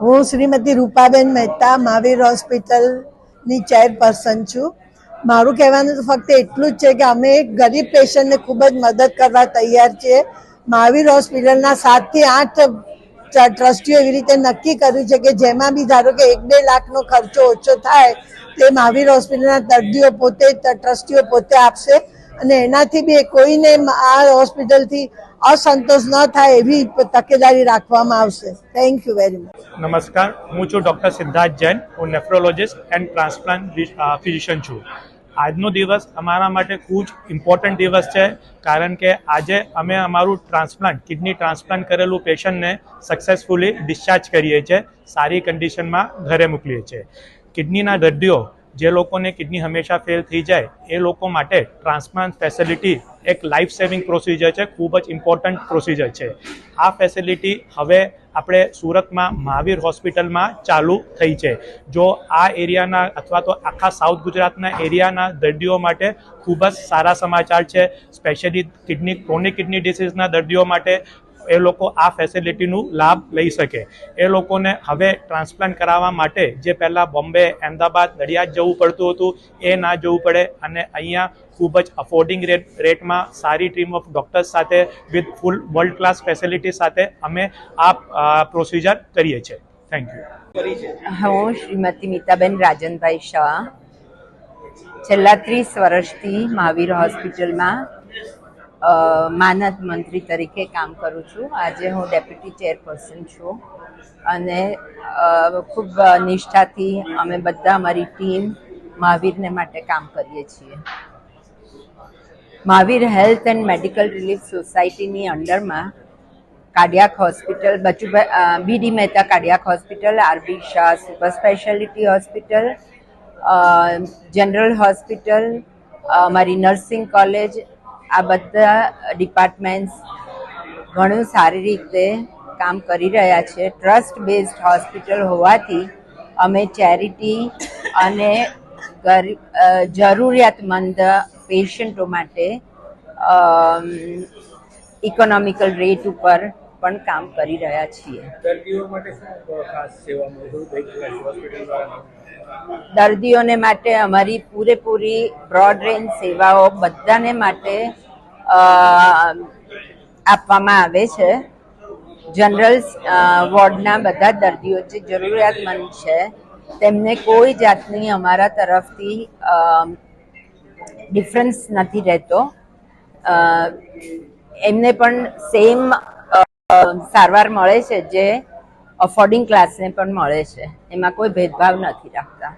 હું શ્રીમતી રૂપાબેન મહેતા, મહાવીર હોસ્પિટલની ચેરપર્સન છું. મારું કહેવાનું ફક્ત એટલું જ છે કે અમે એક ગરીબ પેશન્ટને ખૂબ જ મદદ કરવા તૈયાર છીએ. મહાવીર હોસ્પિટલના સાતથી આઠ ટ્રસ્ટીઓ એવી રીતે નક્કી કર્યું છે કે જેમાં બી ધારો કે એક બે લાખનો ખર્ચો ઓછો થાય, તે મહાવીર હોસ્પિટલના દર્દીઓ પોતે ટ્રસ્ટીઓ પોતે આપશે. અને એનાથી બી કોઈને આ હોસ્પિટલથી અસંતોષ ન થાય એવી તકેદારી રાખવામાં આવશે. થેન્ક યુ વેરી મચ નમસ્કાર, હું છું ડૉક્ટર સિદ્ધાર્થ જૈન, હું નેફ્રોલોજિસ્ટ એન્ડ ટ્રાન્સપ્લાન્ટ ફિઝિશિયન છું. આજનો દિવસ અમારા માટે ખૂબ જ ઇમ્પોર્ટન્ટ દિવસ છે, કારણ કે આજે અમે અમારું ટ્રાન્સપ્લાન્ટ કિડની ટ્રાન્સપ્લાન્ટ કરેલું પેશન્ટને સક્સેસફુલી ડિસ્ચાર્જ કરીએ છીએ, સારી કન્ડિશનમાં ઘરે મોકલીએ છીએ. કિડનીના દર્દીઓ જે લોકોને કિડની હંમેશા ફેલ થઈ જાય, એ લોકો માટે ટ્રાન્સપ્લાન્ટ ફેસિલિટી એક લાઈફ સેવિંગ પ્રોસિજર છે, ખૂબ જ ઇમ્પોર્ટન્ટ પ્રોસિજર છે. આ ફેસિલિટી હવે આપણે સુરતમાં, મહાવીર હોસ્પિટલમાં ચાલુ થઈ છે. જો આ એરિયાના અથવા તો આખા સાઉથ ગુજરાતના એરિયાના દર્દીઓ માટે ખૂબ જ સારા સમાચાર છે. સ્પેશિયલી કિડની ક્રોનિક કિડની ડિસીઝના દર્દીઓ માટે એ લોકો આ ફેસિલિટીનું લાભ લઈ શકે. એ લોકોને હવે ટ્રાન્સપ્લાન્ટ કરાવવા માટે જે પહેલાં બોમ્બે, અમદાવાદ, નડિયાદ જવું પડતું હતું, એ ના જવું પડે અને અહીંયા ખૂબ જ અફોર્ડિંગ રેટ રેટમાં સારી ટીમ ઓફ ડૉક્ટર્સ સાથે with full world class facility સાથે અમે આ પ્રોસિજર કરીએ છીએ. થેન્ક યુ હું શ્રીમતી મીતાબેન રાજનભાઈ શાહ. છેલ્લા ત્રીસ વર્ષથી મહાવીર હોસ્પિટલમાં માનદ મંત્રી તરીકે કામ કરું છું. આજે હું ડેપ્યુટી ચેરપર્સન છું અને ખૂબ નિષ્ઠાથી અમે બધા અમારી ટીમ મહાવીરને માટે કામ કરીએ છીએ. Mahavir health and medical relief સોસાયટીની અંડરમાં cardiac hospital Bachubhai BD Mehta cardiac hospital, RB Shah super speciality hospital general hospital અમારી નર્સિંગ કોલેજ આ બધા ડિપાર્ટમેન્ટ્સ ઘણું સારી રીતે કામ કરી રહ્યા છે. ટ્રસ્ટ બેઝડ હોસ્પિટલ હોવાથી અમે ચેરિટી અને જરૂરિયાતમંદ પેશન્ટો માટે ઇકોનોમિકલ રેટ ઉપર પણ કામ કરી રહ્યા છીએ. દર્દીઓને માટે અમારી પૂરેપૂરી બ્રોડ રેન્જ સેવાઓ બધાને માટે આપવામાં આવે છે. જનરલ વોર્ડના બધા દર્દીઓ જે જરૂરિયાતમંદ છે તેમને કોઈ જાતની અમારા તરફથી ડિફરન્સ નથી રહેતો. એમને પણ સેમ સારવાર મળે છે જે અફોર્ડિંગ ક્લાસને પણ મળે છે. એમાં કોઈ ભેદભાવ નથી રાખતા.